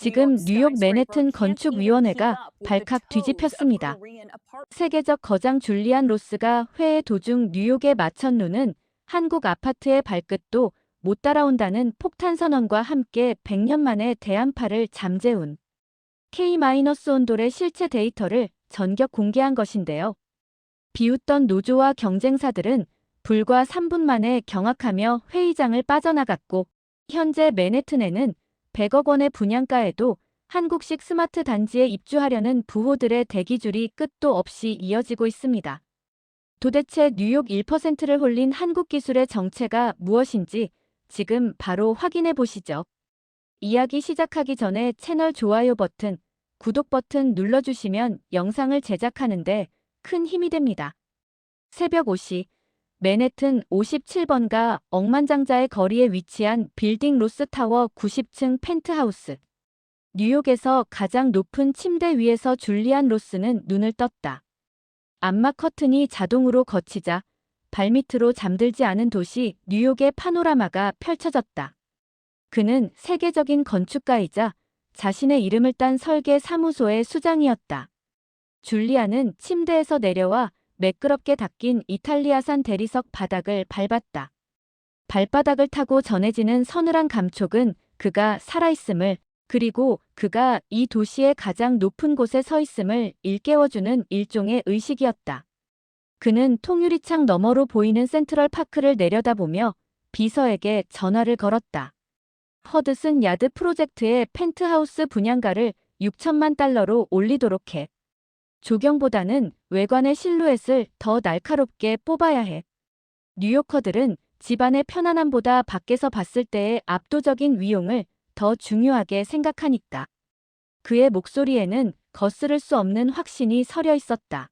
지금 뉴욕 맨해튼 건축위원회가 발칵 뒤집혔습니다. 세계적 거장 줄리안 로스가 회의 도중 뉴욕의 마천루는 한국 아파트의 발끝도 못 따라온다는 폭탄 선언과 함께 100년 만에 대한파를 잠재운 K-온돌의 실체 데이터를 전격 공개한 것인데요. 비웃던 노조와 경쟁사들은 불과 3분 만에 경악하며 회의장을 빠져나갔고 현재 맨해튼에는 100억 원의 분양가에도 한국식 스마트 단지에 입주하려는 부호들의 대기줄이 끝도 없이 이어지고 있습니다. 도대체 뉴욕 1%를 홀린 한국 기술의 정체가 무엇인지 지금 바로 확인해 보시죠. 이야기 시작하기 전에 채널 좋아요 버튼, 구독 버튼 눌러주시면 영상을 제작하는데 큰 힘이 됩니다. 새벽 5시 맨해튼 57번가 억만장자의 거리에 위치한 빌딩 로스타워 90층 펜트하우스. 뉴욕에서 가장 높은 침대 위에서 줄리안 로스는 눈을 떴다. 암막 커튼이 자동으로 거치자 발밑으로 잠들지 않은 도시 뉴욕의 파노라마가 펼쳐졌다. 그는 세계적인 건축가이자 자신의 이름을 딴 설계 사무소의 수장이었다. 줄리안은 침대에서 내려와 매끄럽게 닦인 이탈리아산 대리석 바닥을 밟았다. 발바닥을 타고 전해지는 서늘한 감촉은 그가 살아있음을 그리고 그가 이 도시의 가장 높은 곳에 서 있음을 일깨워주는 일종의 의식이었다. 그는 통유리창 너머로 보이는 센트럴 파크를 내려다보며 비서에게 전화를 걸었다. 허드슨 야드 프로젝트의 펜트하우스 분양가를 6천만 달러로 올리도록 해. 조경보다는 외관의 실루엣을 더 날카롭게 뽑아야 해. 뉴요커들은 집안의 편안함보다 밖에서 봤을 때의 압도적인 위용을 더 중요하게 생각하니까. 그의 목소리에는 거스를 수 없는 확신이 서려 있었다.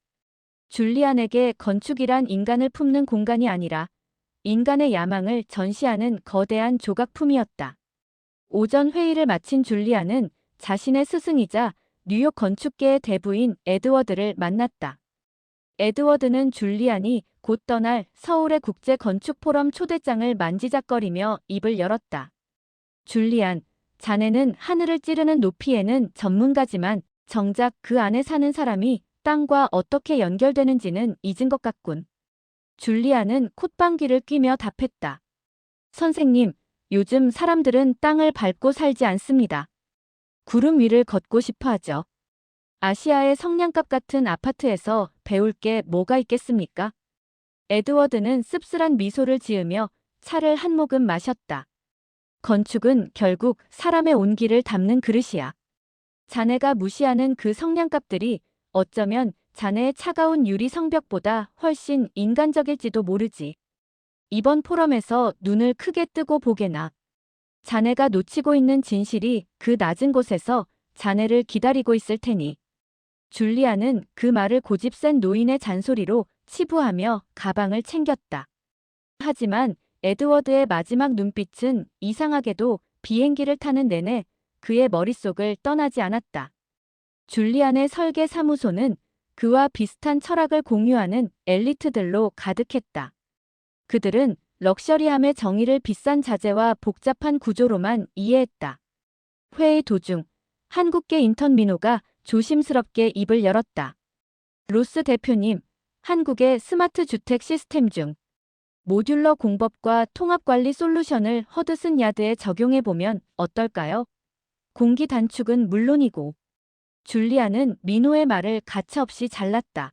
줄리안에게 건축이란 인간을 품는 공간이 아니라 인간의 야망을 전시하는 거대한 조각품이었다. 오전 회의를 마친 줄리안은 자신의 스승이자 뉴욕 건축계의 대부인 에드워드를 만났다. 에드워드는 줄리안이 곧 떠날 서울의 국제 건축 포럼 초대장을 만지작거리며 입을 열었다. 줄리안, 자네는 하늘을 찌르는 높이에는 전문가지만 정작 그 안에 사는 사람이 땅과 어떻게 연결되는지는 잊은 것 같군. 줄리안은 콧방귀를 뀌며 답했다. 선생님, 요즘 사람들은 땅을 밟고 살지 않습니다. 구름 위를 걷고 싶어 하죠. 아시아의 성냥갑 같은 아파트에서 배울 게 뭐가 있겠습니까? 에드워드는 씁쓸한 미소를 지으며 차를 한 모금 마셨다. 건축은 결국 사람의 온기를 담는 그릇이야. 자네가 무시하는 그 성냥갑들이 어쩌면 자네의 차가운 유리 성벽보다 훨씬 인간적일지도 모르지. 이번 포럼에서 눈을 크게 뜨고 보게나. 자네가 놓치고 있는 진실이 그 낮은 곳에서 자네를 기다리고 있을 테니. 줄리아는 그 말을 고집센 노인의 잔소리로 치부하며 가방을 챙겼다. 하지만 에드워드의 마지막 눈빛은 이상하게도 비행기를 타는 내내 그의 머릿속을 떠나지 않았다. 줄리안의 설계 사무소는 그와 비슷한 철학을 공유하는 엘리트들로 가득했다. 그들은 럭셔리함의 정의를 비싼 자재와 복잡한 구조로만 이해했다. 회의 도중 한국계 인턴 민호가 조심스럽게 입을 열었다. 로스 대표님, 한국의 스마트 주택 시스템 중 모듈러 공법과 통합관리 솔루션을 허드슨 야드에 적용해보면 어떨까요? 공기 단축은 물론이고 줄리아는 민호의 말을 가차없이 잘랐다.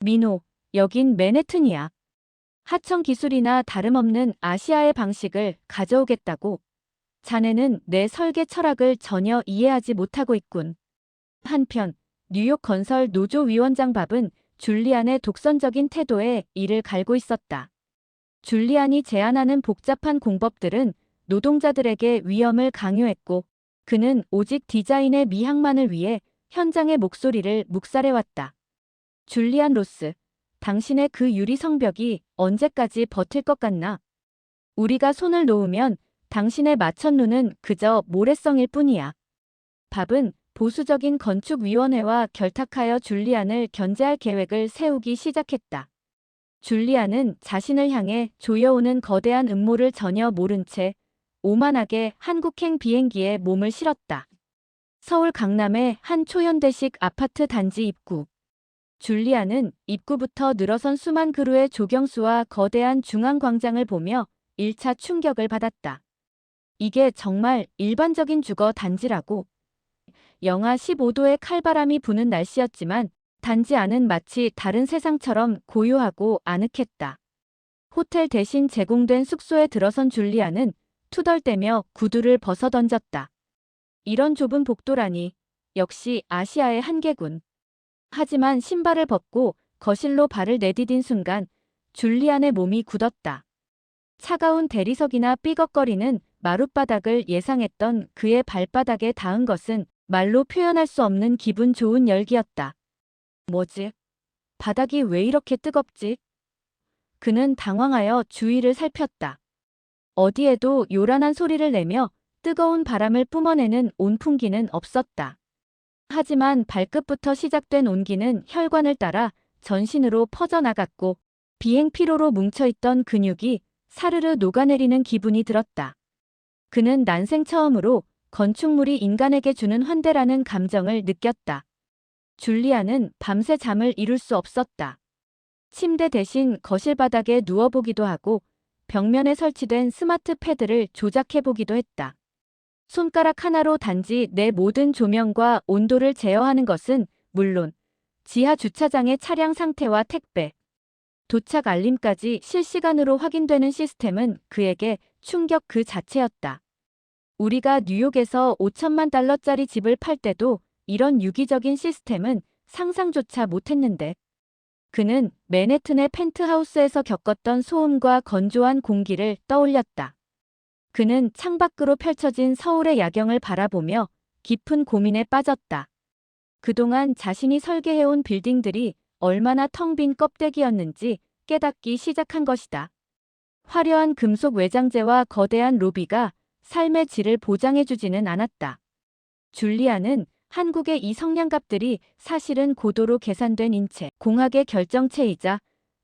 민호, 여긴 맨해튼이야. 하청 기술이나 다름없는 아시아의 방식을 가져오겠다고. 자네는 내 설계 철학을 전혀 이해하지 못하고 있군. 한편 뉴욕 건설 노조 위원장 밥은 줄리안의 독선적인 태도에 이를 갈고 있었다. 줄리안이 제안하는 복잡한 공법들은 노동자들에게 위험을 강요했고 그는 오직 디자인의 미학만을 위해 현장의 목소리를 묵살해왔다. 줄리안 로스, 당신의 그 유리 성벽이 언제까지 버틸 것 같나? 우리가 손을 놓으면 당신의 마천루는 그저 모래성일 뿐이야. 밥은 보수적인 건축위원회와 결탁하여 줄리안을 견제할 계획을 세우기 시작했다. 줄리안은 자신을 향해 조여오는 거대한 음모를 전혀 모른 채 오만하게 한국행 비행기에 몸을 실었다. 서울 강남의 한 초현대식 아파트 단지 입구. 줄리아는 입구부터 늘어선 수만 그루의 조경수와 거대한 중앙광장을 보며 1차 충격을 받았다. 이게 정말 일반적인 주거 단지라고. 영하 15도의 칼바람이 부는 날씨였지만 단지 안은 마치 다른 세상처럼 고요하고 아늑했다. 호텔 대신 제공된 숙소에 들어선 줄리아는 투덜대며 구두를 벗어 던졌다. 이런 좁은 복도라니 역시 아시아의 한계군. 하지만 신발을 벗고 거실로 발을 내디딘 순간 줄리안의 몸이 굳었다. 차가운 대리석이나 삐걱거리는 마룻바닥을 예상했던 그의 발바닥에 닿은 것은 말로 표현할 수 없는 기분 좋은 열기였다. 뭐지? 바닥이 왜 이렇게 뜨겁지? 그는 당황하여 주위를 살폈다. 어디에도 요란한 소리를 내며 뜨거운 바람을 뿜어내는 온풍기는 없었다. 하지만 발끝부터 시작된 온기는 혈관을 따라 전신으로 퍼져나갔고 비행 피로로 뭉쳐있던 근육이 사르르 녹아내리는 기분이 들었다. 그는 난생 처음으로 건축물이 인간에게 주는 환대라는 감정을 느꼈다. 줄리아는 밤새 잠을 이룰 수 없었다. 침대 대신 거실 바닥에 누워보기도 하고 벽면에 설치된 스마트 패드를 조작해보기도 했다. 손가락 하나로 단지 내 모든 조명과 온도를 제어하는 것은 물론 지하 주차장의 차량 상태와 택배, 도착 알림까지 실시간으로 확인되는 시스템은 그에게 충격 그 자체였다. 우리가 뉴욕에서 5천만 달러짜리 집을 팔 때도 이런 유기적인 시스템은 상상조차 못했는데 그는 맨해튼의 펜트하우스에서 겪었던 소음과 건조한 공기를 떠올렸다. 그는 창밖으로 펼쳐진 서울의 야경을 바라보며 깊은 고민에 빠졌다. 그동안 자신이 설계해온 빌딩들이 얼마나 텅 빈 껍데기였는지 깨닫기 시작한 것이다. 화려한 금속 외장재와 거대한 로비가 삶의 질을 보장해주지는 않았다. 줄리아는 한국의 이 성냥갑들이 사실은 고도로 계산된 인체, 공학의 결정체이자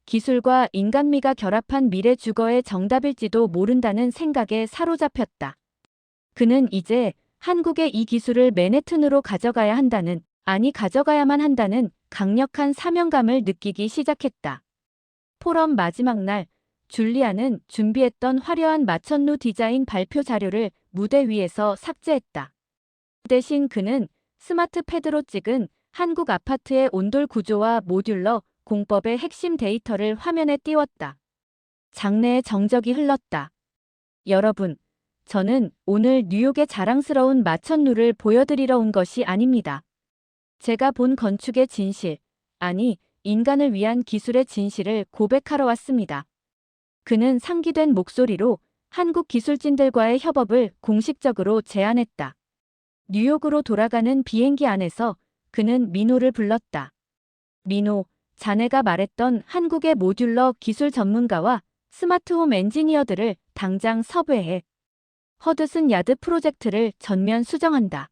기술과 인간미가 결합한 미래 주거의 정답일지도 모른다는 생각에 사로잡혔다. 그는 이제 한국의 이 기술을 맨해튼으로 가져가야 한다는, 아니 가져가야만 한다는 강력한 사명감을 느끼기 시작했다. 포럼 마지막 날, 줄리아는 준비했던 화려한 마천루 디자인 발표 자료를 무대 위에서 삭제했다. 대신 그는 스마트 패드로 찍은 한국 아파트의 온돌 구조와 모듈러 공법의 핵심 데이터를 화면에 띄웠다. 장내에 정적이 흘렀다. 여러분, 저는 오늘 뉴욕의 자랑스러운 마천루를 보여드리러 온 것이 아닙니다. 제가 본 건축의 진실, 아니, 인간을 위한 기술의 진실을 고백하러 왔습니다. 그는 상기된 목소리로 한국 기술진들과의 협업을 공식적으로 제안했다. 뉴욕으로 돌아가는 비행기 안에서 그는 민호를 불렀다. 민호, 자네가 말했던 한국의 모듈러 기술 전문가와 스마트홈 엔지니어들을 당장 섭외해. 허드슨 야드 프로젝트를 전면 수정한다.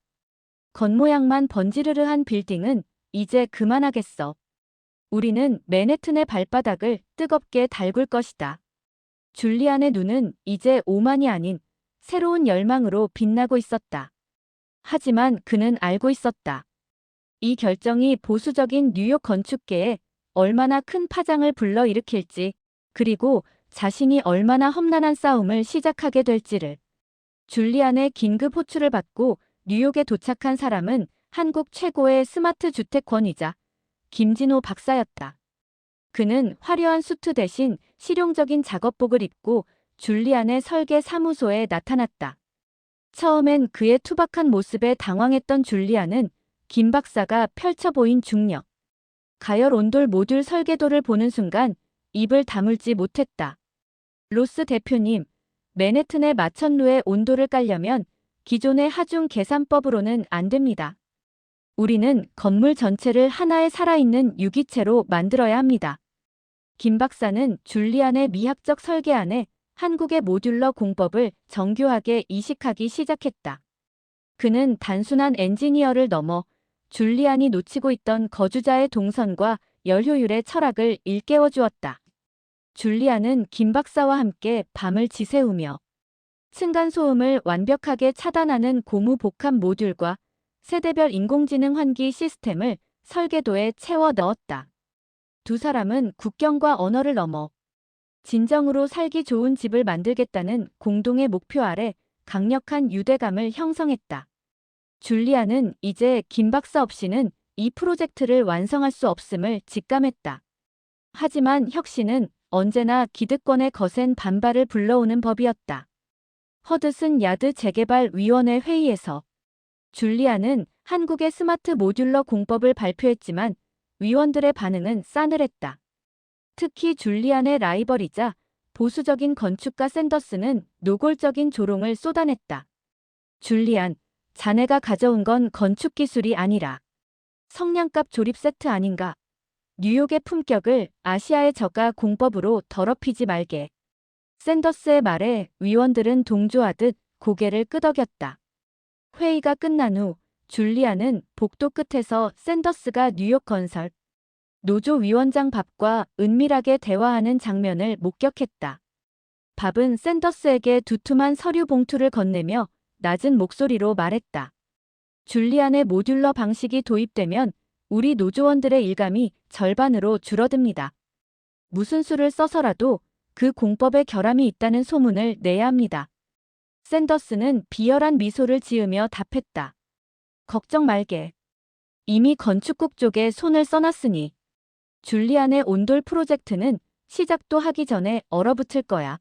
겉모양만 번지르르한 빌딩은 이제 그만하겠어. 우리는 맨해튼의 발바닥을 뜨겁게 달굴 것이다. 줄리안의 눈은 이제 오만이 아닌 새로운 열망으로 빛나고 있었다. 하지만 그는 알고 있었다. 이 결정이 보수적인 뉴욕 건축계에 얼마나 큰 파장을 불러일으킬지, 그리고 자신이 얼마나 험난한 싸움을 시작하게 될지를. 줄리안의 긴급 호출을 받고 뉴욕에 도착한 사람은 한국 최고의 스마트 주택권이자 김진호 박사였다. 그는 화려한 수트 대신 실용적인 작업복을 입고 줄리안의 설계 사무소에 나타났다. 처음엔 그의 투박한 모습에 당황했던 줄리안은 김 박사가 펼쳐 보인 중력, 가열 온돌 모듈 설계도를 보는 순간 입을 다물지 못했다. 로스 대표님, 맨해튼의 마천루의 온도를 깔려면 기존의 하중 계산법으로는 안 됩니다. 우리는 건물 전체를 하나의 살아있는 유기체로 만들어야 합니다. 김 박사는 줄리안의 미학적 설계 안에 한국의 모듈러 공법을 정교하게 이식하기 시작했다. 그는 단순한 엔지니어를 넘어 줄리안이 놓치고 있던 거주자의 동선과 열효율의 철학을 일깨워 주었다. 줄리안은 김 박사와 함께 밤을 지새우며 층간소음을 완벽하게 차단하는 고무 복합 모듈과 세대별 인공지능 환기 시스템을 설계도에 채워 넣었다. 두 사람은 국경과 언어를 넘어 진정으로 살기 좋은 집을 만들겠다는 공동의 목표 아래 강력한 유대감을 형성했다. 줄리아는 이제 김 박사 없이는 이 프로젝트를 완성할 수 없음을 직감했다. 하지만 혁신은 언제나 기득권의 거센 반발을 불러오는 법이었다. 허드슨 야드 재개발 위원회 회의에서 줄리아는 한국의 스마트 모듈러 공법을 발표했지만 위원들의 반응은 싸늘했다. 특히 줄리안의 라이벌이자 보수적인 건축가 샌더스는 노골적인 조롱을 쏟아냈다. 줄리안, 자네가 가져온 건 건축 기술이 아니라 성냥갑 조립 세트 아닌가. 뉴욕의 품격을 아시아의 저가 공법으로 더럽히지 말게. 샌더스의 말에 위원들은 동조하듯 고개를 끄덕였다. 회의가 끝난 후 줄리아는 복도 끝에서 샌더스가 뉴욕 건설 노조 위원장 밥과 은밀하게 대화하는 장면을 목격했다. 밥은 샌더스에게 두툼한 서류 봉투를 건네며 낮은 목소리로 말했다. 줄리안의 모듈러 방식이 도입되면 우리 노조원들의 일감이 절반으로 줄어듭니다. 무슨 수를 써서라도 그 공법에 결함이 있다는 소문을 내야 합니다. 샌더스는 비열한 미소를 지으며 답했다. 걱정 말게. 이미 건축국 쪽에 손을 써놨으니 줄리안의 온돌 프로젝트는 시작도 하기 전에 얼어붙을 거야.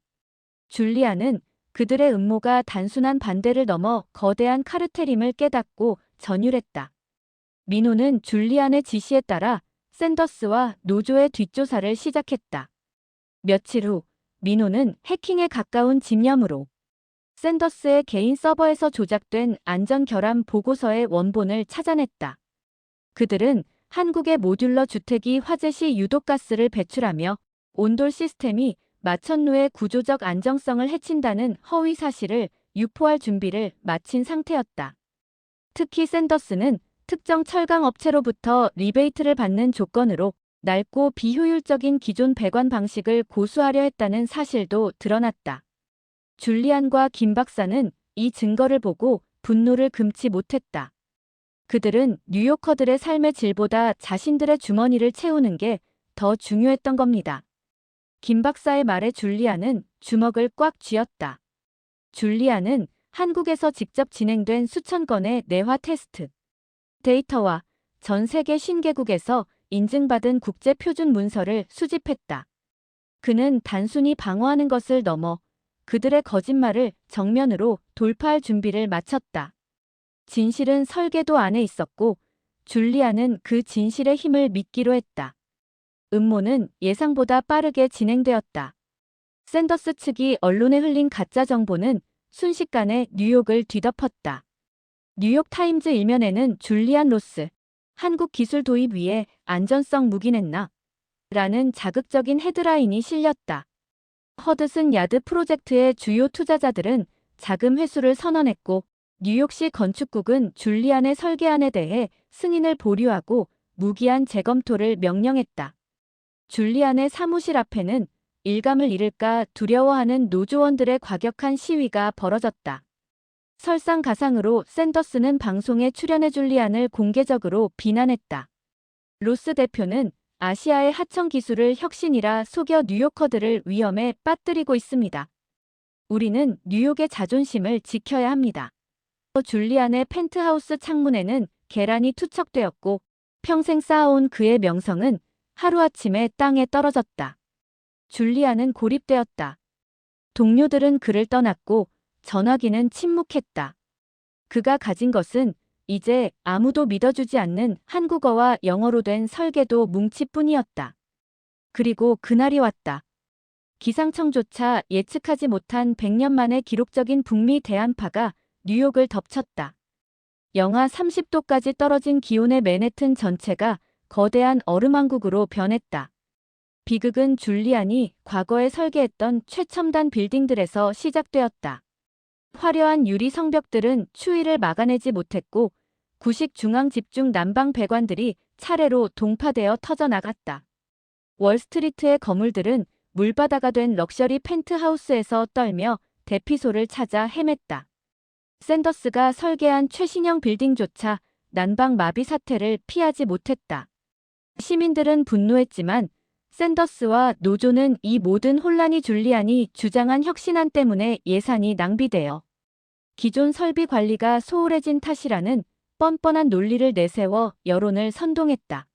줄리안은 그들의 음모가 단순한 반대를 넘어 거대한 카르텔임을 깨닫고 전율했다. 민호는 줄리안의 지시에 따라 샌더스와 노조의 뒷조사를 시작했다. 며칠 후 민호는 해킹에 가까운 집념으로 샌더스의 개인 서버에서 조작된 안전 결함 보고서의 원본을 찾아냈다. 그들은 한국의 모듈러 주택이 화재 시 유독가스를 배출하며 온돌 시스템이 마천루의 구조적 안정성을 해친다는 허위 사실을 유포할 준비를 마친 상태였다. 특히 샌더스는 특정 철강 업체로부터 리베이트를 받는 조건으로 낡고 비효율적인 기존 배관 방식을 고수하려 했다는 사실도 드러났다. 줄리안과 김 박사는 이 증거를 보고 분노를 금치 못했다. 그들은 뉴요커들의 삶의 질보다 자신들의 주머니를 채우는 게 더 중요했던 겁니다. 김 박사의 말에 줄리안은 주먹을 꽉 쥐었다. 줄리안은 한국에서 직접 진행된 수천 건의 내화 테스트 데이터와 전 세계 신개국에서 인증받은 국제 표준 문서를 수집했다. 그는 단순히 방어하는 것을 넘어 그들의 거짓말을 정면으로 돌파할 준비를 마쳤다. 진실은 설계도 안에 있었고 줄리아는 그 진실의 힘을 믿기로 했다. 음모는 예상보다 빠르게 진행되었다. 샌더스 측이 언론에 흘린 가짜 정보는 순식간에 뉴욕을 뒤덮었다. 뉴욕 타임즈 일면에는 줄리안 로스, 한국 기술 도입 위에 안전성 묵인했나? 라는 자극적인 헤드라인이 실렸다. 허드슨 야드 프로젝트의 주요 투자자들은 자금 회수를 선언했고 뉴욕시 건축국은 줄리안의 설계안에 대해 승인을 보류하고 무기한 재검토를 명령했다. 줄리안의 사무실 앞에는 일감을 잃을까 두려워하는 노조원들의 과격한 시위가 벌어졌다. 설상가상으로 샌더스는 방송에 출연해 줄리안을 공개적으로 비난했다. 로스 대표는 아시아의 하청 기술을 혁신이라 속여 뉴요커들을 위험에 빠뜨리고 있습니다. 우리는 뉴욕의 자존심을 지켜야 합니다. 줄리안의 펜트하우스 창문에는 계란이 투척되었고 평생 쌓아온 그의 명성은 하루아침에 땅에 떨어졌다. 줄리안은 고립되었다. 동료들은 그를 떠났고 전화기는 침묵했다. 그가 가진 것은 이제 아무도 믿어주지 않는 한국어와 영어로 된 설계도 뭉치뿐이었다. 그리고 그날이 왔다. 기상청조차 예측하지 못한 100년 만의 기록적인 북미 대한파가 뉴욕을 덮쳤다. 영하 30도까지 떨어진 기온의 맨해튼 전체가 거대한 얼음왕국으로 변했다. 비극은 줄리안이 과거에 설계했던 최첨단 빌딩들에서 시작되었다. 화려한 유리 성벽들은 추위를 막아내지 못했고 구식 중앙 집중 난방 배관들이 차례로 동파되어 터져나갔다. 월스트리트의 거물들은 물바다가 된 럭셔리 펜트하우스에서 떨며 대피소를 찾아 헤맸다. 샌더스가 설계한 최신형 빌딩조차 난방 마비 사태를 피하지 못했다. 시민들은 분노했지만 샌더스와 노조는 이 모든 혼란이 줄리안이 주장한 혁신안 때문에 예산이 낭비되어 기존 설비 관리가 소홀해진 탓이라는 뻔뻔한 논리를 내세워 여론을 선동했다.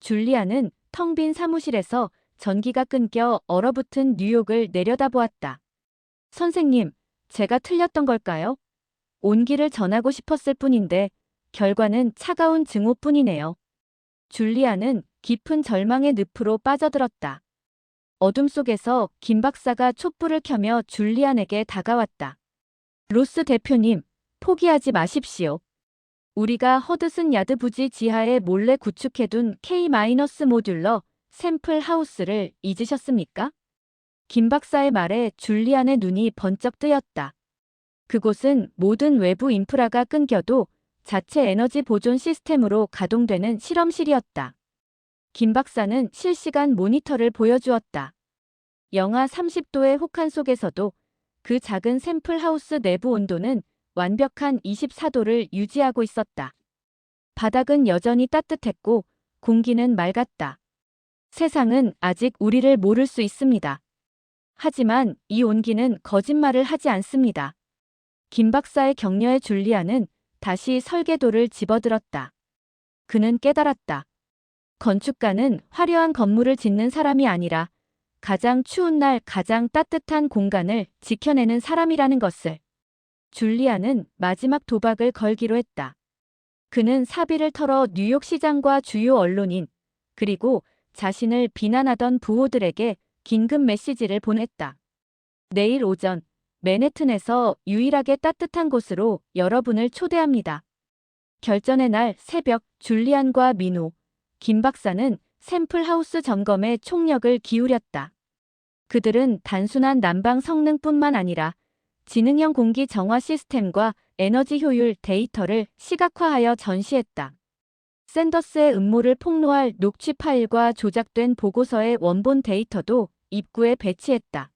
줄리안은 텅 빈 사무실에서 전기가 끊겨 얼어붙은 뉴욕을 내려다보았다. 선생님, 제가 틀렸던 걸까요? 온기를 전하고 싶었을 뿐인데 결과는 차가운 증오뿐이네요. 줄리아는 깊은 절망의 늪으로 빠져들었다. 어둠 속에서 김 박사가 촛불을 켜며 줄리안에게 다가왔다. 로스 대표님, 포기하지 마십시오. 우리가 허드슨 야드 부지 지하에 몰래 구축해둔 K- 모듈러 샘플 하우스를 잊으셨습니까? 김 박사의 말에 줄리안의 눈이 번쩍 뜨였다. 그곳은 모든 외부 인프라가 끊겨도 자체 에너지 보존 시스템으로 가동되는 실험실이었다. 김 박사는 실시간 모니터를 보여주었다. 영하 30도의 혹한 속에서도 그 작은 샘플 하우스 내부 온도는 완벽한 24도를 유지하고 있었다. 바닥은 여전히 따뜻했고 공기는 맑았다. 세상은 아직 우리를 모를 수 있습니다. 하지만 이 온기는 거짓말을 하지 않습니다. 김 박사의 격려에 줄리아는 다시 설계도를 집어들었다. 그는 깨달았다. 건축가는 화려한 건물을 짓는 사람이 아니라 가장 추운 날 가장 따뜻한 공간을 지켜내는 사람이라는 것을. 줄리아는 마지막 도박을 걸기로 했다. 그는 사비를 털어 뉴욕 시장과 주요 언론인, 그리고 자신을 비난하던 부호들에게 긴급 메시지를 보냈다. 내일 오전 맨해튼에서 유일하게 따뜻한 곳으로 여러분을 초대합니다. 결전의 날 새벽 줄리안과 민호, 김 박사는 샘플 하우스 점검에 총력을 기울였다. 그들은 단순한 난방 성능뿐만 아니라 지능형 공기 정화 시스템과 에너지 효율 데이터를 시각화하여 전시했다. 샌더스의 음모를 폭로할 녹취 파일과 조작된 보고서의 원본 데이터도 입구에 배치했다.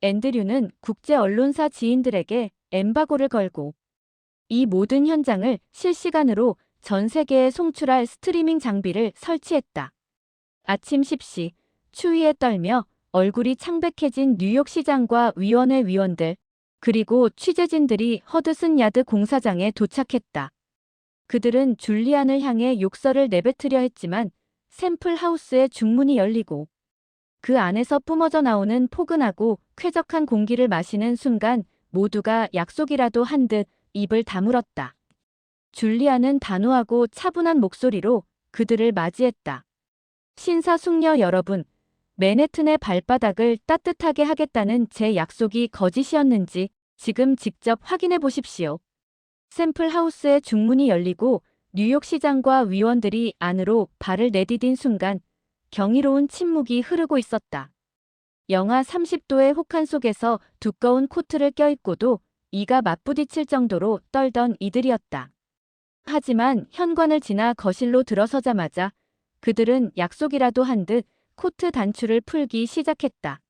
앤드류는 국제 언론사 지인들에게 엠바고를 걸고 이 모든 현장을 실시간으로 전 세계에 송출할 스트리밍 장비를 설치했다. 아침 10시 추위에 떨며 얼굴이 창백해진 뉴욕 시장과 위원회 위원들 그리고 취재진들이 허드슨 야드 공사장에 도착했다. 그들은 줄리안을 향해 욕설을 내뱉으려 했지만 샘플 하우스의 중문이 열리고 그 안에서 뿜어져 나오는 포근하고 쾌적한 공기를 마시는 순간 모두가 약속이라도 한 듯 입을 다물었다. 줄리아는 단호하고 차분한 목소리로 그들을 맞이했다. 신사 숙녀 여러분, 맨해튼의 발바닥을 따뜻하게 하겠다는 제 약속이 거짓이었는지 지금 직접 확인해 보십시오. 샘플 하우스의 중문이 열리고 뉴욕 시장과 위원들이 안으로 발을 내디딘 순간 경이로운 침묵이 흐르고 있었다. 영하 30도의 혹한 속에서 두꺼운 코트를 껴입고도 이가 맞부딪힐 정도로 떨던 이들이었다. 하지만 현관을 지나 거실로 들어서자마자 그들은 약속이라도 한 듯 코트 단추를 풀기 시작했다.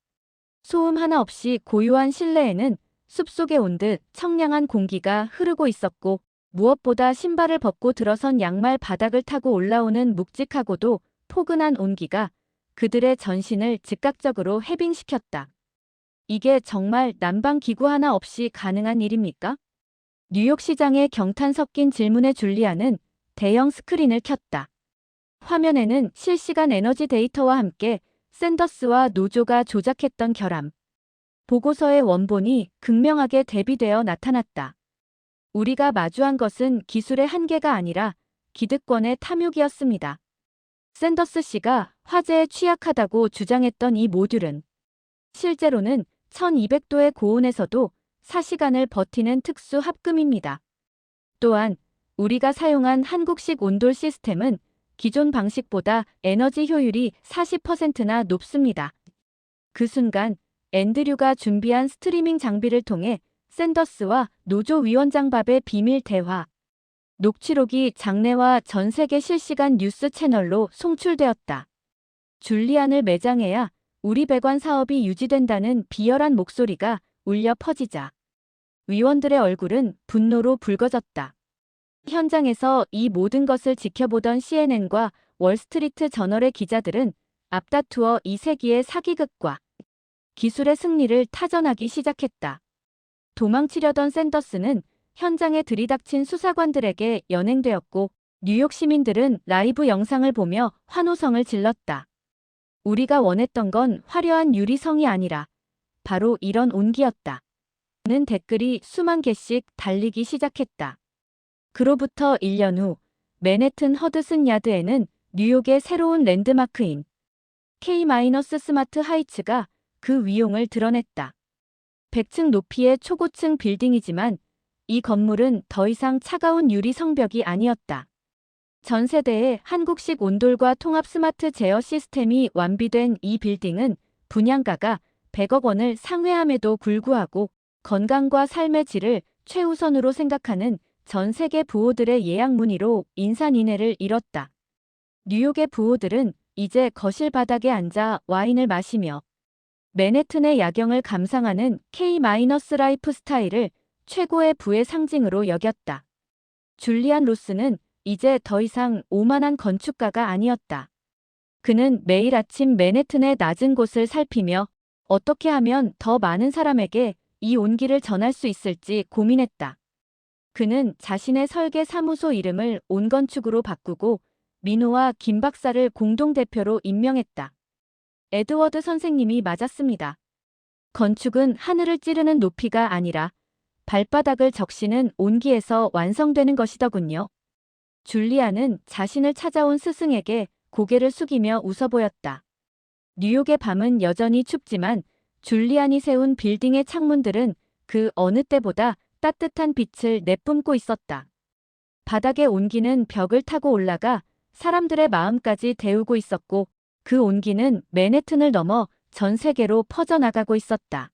소음 하나 없이 고요한 실내에는 숲속에 온 듯 청량한 공기가 흐르고 있었고 무엇보다 신발을 벗고 들어선 양말 바닥을 타고 올라오는 묵직하고도 포근한 온기가 그들의 전신을 즉각적으로 해빙시켰다. 이게 정말 난방 기구 하나 없이 가능한 일입니까? 뉴욕 시장의 경탄 섞인 질문에 줄리아는 대형 스크린을 켰다. 화면에는 실시간 에너지 데이터와 함께 샌더스와 노조가 조작했던 결함. 보고서의 원본이 극명하게 대비되어 나타났다. 우리가 마주한 것은 기술의 한계가 아니라 기득권의 탐욕이었습니다. 샌더스 씨가 화재에 취약하다고 주장했던 이 모듈은 실제로는 1200도의 고온에서도 4시간을 버티는 특수 합금입니다. 또한 우리가 사용한 한국식 온돌 시스템은 기존 방식보다 에너지 효율이 40%나 높습니다. 그 순간 앤드류가 준비한 스트리밍 장비를 통해 샌더스와 노조 위원장 밥의 비밀 대화, 녹취록이 장내와 전 세계 실시간 뉴스 채널로 송출되었다. 줄리안을 매장해야 우리 배관 사업이 유지된다는 비열한 목소리가 울려 퍼지자 위원들의 얼굴은 분노로 붉어졌다. 현장에서 이 모든 것을 지켜보던 CNN과 월스트리트 저널의 기자들은 앞다투어 이 세기의 사기극과 기술의 승리를 타전하기 시작했다. 도망치려던 샌더스는 현장에 들이닥친 수사관들에게 연행되었고 뉴욕 시민들은 라이브 영상을 보며 환호성을 질렀다. 우리가 원했던 건 화려한 유리성이 아니라 바로 이런 온기였다. 는 댓글이 수만 개씩 달리기 시작했다. 그로부터 1년 후 맨해튼 허드슨 야드에는 뉴욕의 새로운 랜드마크인 K-스마트 하이츠가 그 위용을 드러냈다. 100층 높이의 초고층 빌딩이지만 이 건물은 더 이상 차가운 유리 성벽이 아니었다. 전 세대의 한국식 온돌과 통합 스마트 제어 시스템이 완비된 이 빌딩은 분양가가 100억 원을 상회함에도 불구하고 건강과 삶의 질을 최우선으로 생각하는 전 세계 부호들의 예약 문의로 인산인해를 이뤘다. 뉴욕의 부호들은 이제 거실 바닥에 앉아 와인을 마시며 맨해튼의 야경을 감상하는 K-라이프 스타일을 최고의 부의 상징으로 여겼다. 줄리안 로스는 이제 더 이상 오만한 건축가가 아니었다. 그는 매일 아침 맨해튼의 낮은 곳을 살피며 어떻게 하면 더 많은 사람에게 이 온기를 전할 수 있을지 고민했다. 그는 자신의 설계 사무소 이름을 온건축으로 바꾸고 민호와 김 박사를 공동대표로 임명했다. 에드워드 선생님이 맞았습니다. 건축은 하늘을 찌르는 높이가 아니라 발바닥을 적시는 온기에서 완성되는 것이더군요. 줄리아는 자신을 찾아온 스승에게 고개를 숙이며 웃어 보였다. 뉴욕의 밤은 여전히 춥지만 줄리안이 세운 빌딩의 창문들은 그 어느 때보다 따뜻한 빛을 내뿜고 있었다. 바닥의 온기는 벽을 타고 올라가 사람들의 마음까지 데우고 있었고 그 온기는 맨해튼을 넘어 전 세계로 퍼져나가고 있었다.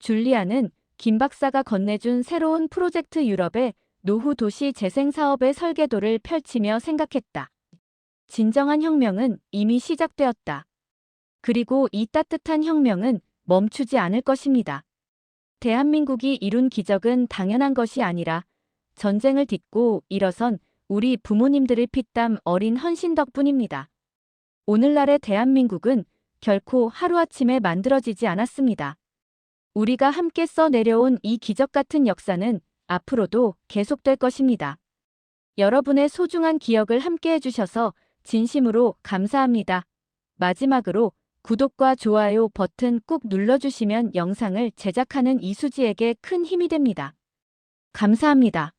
줄리아는 김 박사가 건네준 새로운 프로젝트 유럽의 노후 도시 재생 사업의 설계도를 펼치며 생각했다. 진정한 혁명은 이미 시작되었다. 그리고 이 따뜻한 혁명은 멈추지 않을 것입니다. 대한민국이 이룬 기적은 당연한 것이 아니라 전쟁을 딛고 일어선 우리 부모님들의 피땀 어린 헌신 덕분입니다. 오늘날의 대한민국은 결코 하루아침에 만들어지지 않았습니다. 우리가 함께 써내려온 이 기적 같은 역사는 앞으로도 계속될 것입니다. 여러분의 소중한 기억을 함께 해주셔서 진심으로 감사합니다. 마지막으로 구독과 좋아요 버튼 꾹 눌러주시면 영상을 제작하는 이수지에게 큰 힘이 됩니다. 감사합니다.